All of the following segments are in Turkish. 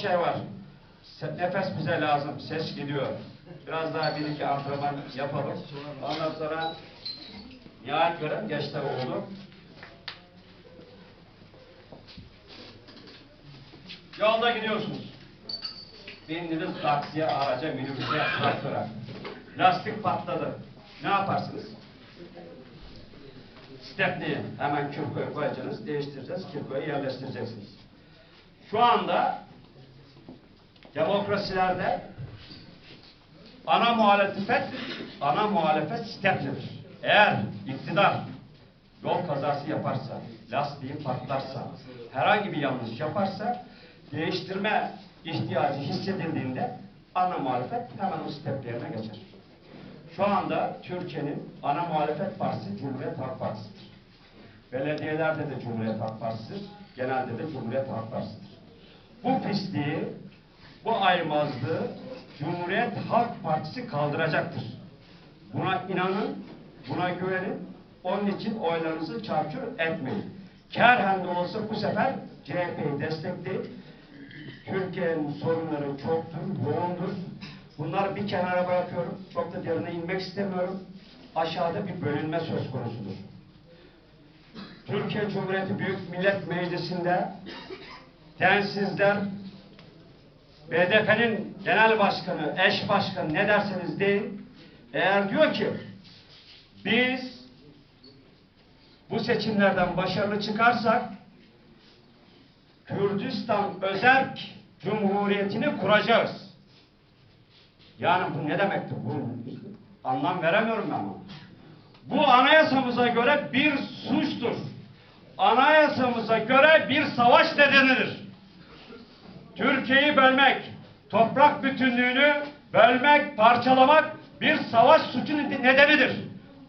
şey var. Nefes bize lazım. Ses gidiyor. Biraz daha bir iki antrenman yapalım. Ondan sonra nihayet gören gençler oldu. Yolda gidiyorsunuz. Bindiniz taksiye, araca, minibüse, traktöre. Lastik patladı. Ne yaparsınız? Stepneyi hemen kürkoya koyacaksınız, değiştireceğiz, kürkoya yerleştireceksiniz. Şu anda demokrasilerde ana muhalefet, ana muhalefet stepnedir. Eğer iktidar yol kazası yaparsa, lastiği patlarsa, herhangi bir yanlış yaparsa, değiştirme ihtiyacı hissedildiğinde ana muhalefet hemen o steplerine geçer. Şu anda Türkiye'nin ana muhalefet partisi Cumhuriyet Halk Partisi'dir. Belediyelerde de Cumhuriyet Halk Partisi'dir. Genelde de Cumhuriyet Halk Partisi'dir. Bu pisliği, bu aymazlığı Cumhuriyet Halk Partisi kaldıracaktır. Buna inanın, buna güvenin. Onun için oylarınızı çarçur etmeyin. Kerhen de olsa bu sefer CHP'yi destekleyin. Türkiye'nin sorunları çoktur, yoğundur. Bunları bir kenara bırakıyorum. Çok da derine inmek istemiyorum. Aşağıda bir bölünme söz konusudur. Türkiye Cumhuriyeti Büyük Millet Meclisi'nde densizler BDP'nin genel başkanı, eş başkanı ne derseniz deyin. Eğer diyor ki biz bu seçimlerden başarılı çıkarsak Kürdistan Özerk Cumhuriyeti'ni kuracağız. Yani bu ne demektir? Bu anlam veremiyorum ben buna. Bu anayasamıza göre bir suçtur. Anayasamıza göre bir savaş nedenidir. Türkiye'yi bölmek, toprak bütünlüğünü bölmek, parçalamak bir savaş suçu nedenidir.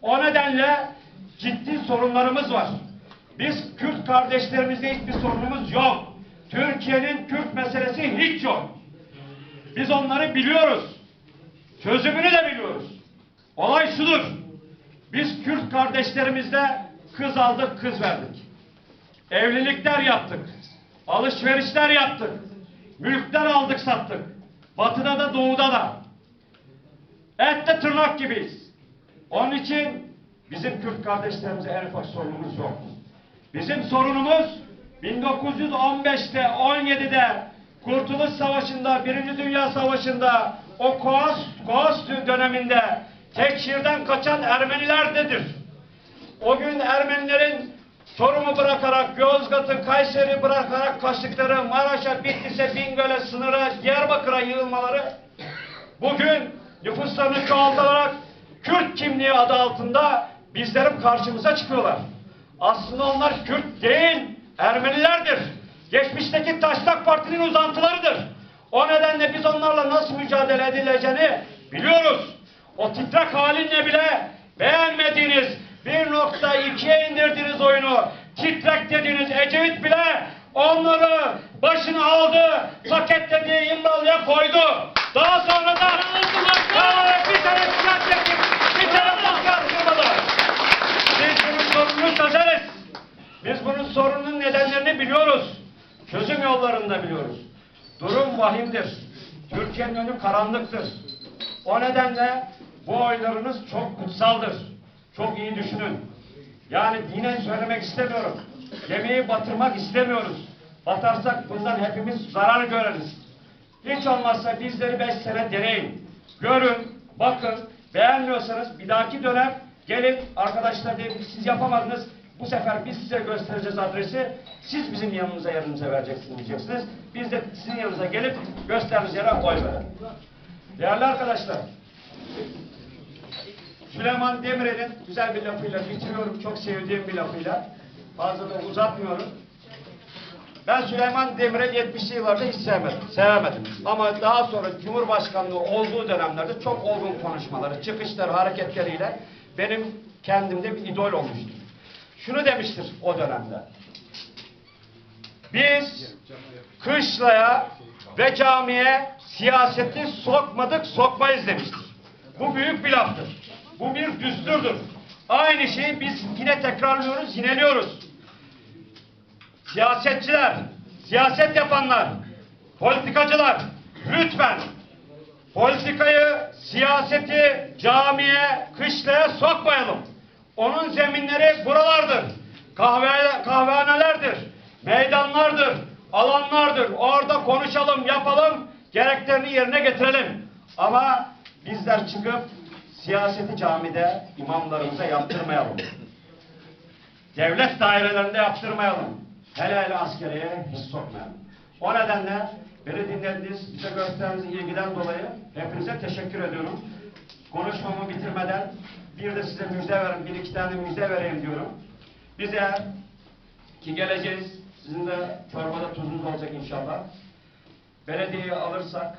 O nedenle ciddi sorunlarımız var. Biz Kürt kardeşlerimizle hiçbir sorunumuz yok. Türkiye'nin Kürt meselesi hiç yok. Biz onları biliyoruz. Çözümünü de biliyoruz. Olay şudur. Biz Kürt kardeşlerimizle kız aldık, kız verdik. Evlilikler yaptık. Alışverişler yaptık. Mülkler aldık, sattık. Batıda da doğuda da. Ette tırnak gibiyiz. Onun için bizim Kürt kardeşlerimize en ufak sorunumuz yok. Bizim sorunumuz 1915'te, 17'de Kurtuluş Savaşı'nda, Birinci Dünya Savaşı'nda o Koas, Koas döneminde Tekşir'den kaçan Ermenilerdedir. O gün Ermenilerin Çorum'u bırakarak, Yozgat'ı, Kayseri bırakarak kaçtıkları Maraş'a, Bitlis'e, Bingöl'e, sınıra, Diyarbakır'a yığılmaları bugün nüfuslarını çoğaltarak Kürt kimliği adı altında bizlerin karşımıza çıkıyorlar. Aslında onlar Kürt değil, Ermenilerdir. Geçmişteki Taşlak Parti'nin uzantılarıdır. O nedenle biz onlarla nasıl mücadele edileceğini biliyoruz. O titrek halinle bile beğenmediğiniz 1.2'ye indirdiğiniz oyunu titrek dediğiniz Ecevit bile onları başına aldı, paketledi, İmralı'ya koydu. Daha sonra da Daha bir tane silah çekip bir tane maskar kırmadı. Biz bunun sorununu çözeriz. Biz bunun sorunun nedenlerini biliyoruz. Çözüm yollarını da biliyoruz. Durum vahimdir. Türkiye'nin önü karanlıktır. O nedenle bu oylarınız çok kutsaldır. Çok iyi düşünün. Yani dinen söylemek istemiyorum. Gemiyi batırmak istemiyoruz. Batarsak bundan hepimiz zarar göreriz. Hiç olmazsa bizleri beş sene deneyin. Görün, bakın. Beğenmiyorsanız bir dahaki dönem gelin arkadaşlar ki siz yapamadınız. Bu sefer biz size göstereceğiz adresi. Siz bizim yanımıza yanımıza vereceksiniz diyeceksiniz. Biz de sizin yanınıza gelip gösterdiğiniz yere oy verelim. Değerli arkadaşlar, Süleyman Demirel'in güzel bir lafıyla bitiriyorum. Çok sevdiğim bir lafıyla. Fazla da uzatmıyorum. Ben Süleyman Demirel 70'li yıllarda hiç sevmedim. Sevemedim. Ama daha sonra Cumhurbaşkanlığı olduğu dönemlerde çok olgun konuşmaları, çıkışları, hareketleriyle benim kendimde bir idol olmuştur. Şunu demiştir o dönemde. Biz kışlaya ve camiye siyaseti sokmadık, sokmayız demiştir. Bu büyük bir laftır. Bu bir düsturdur. Aynı şeyi biz yine tekrarlıyoruz, yineliyoruz. Siyasetçiler, siyaset yapanlar, politikacılar lütfen politikayı, siyaseti camiye, kışlaya sokmayalım. Onun zeminleri buralardır. Kahve, kahvehanelerdir, meydanlardır, alanlardır. Orada konuşalım, yapalım, gereklerini yerine getirelim. Ama bizler çıkıp siyaseti camide imamlarımıza yaptırmayalım. Devlet dairelerinde yaptırmayalım. Hele hele askeriye hiç sokmayalım. O nedenle beni dinlediğiniz, bize gösterdiğiniz ilgiden dolayı hepinize teşekkür ediyorum. Konuşmamı bitirmeden bir de size müjde verin, bir iki tane müjde vereyim diyorum. Biz eğer ki geleceğiz, sizin de çorbada tuzunuz olacak inşallah. Belediyeyi alırsak,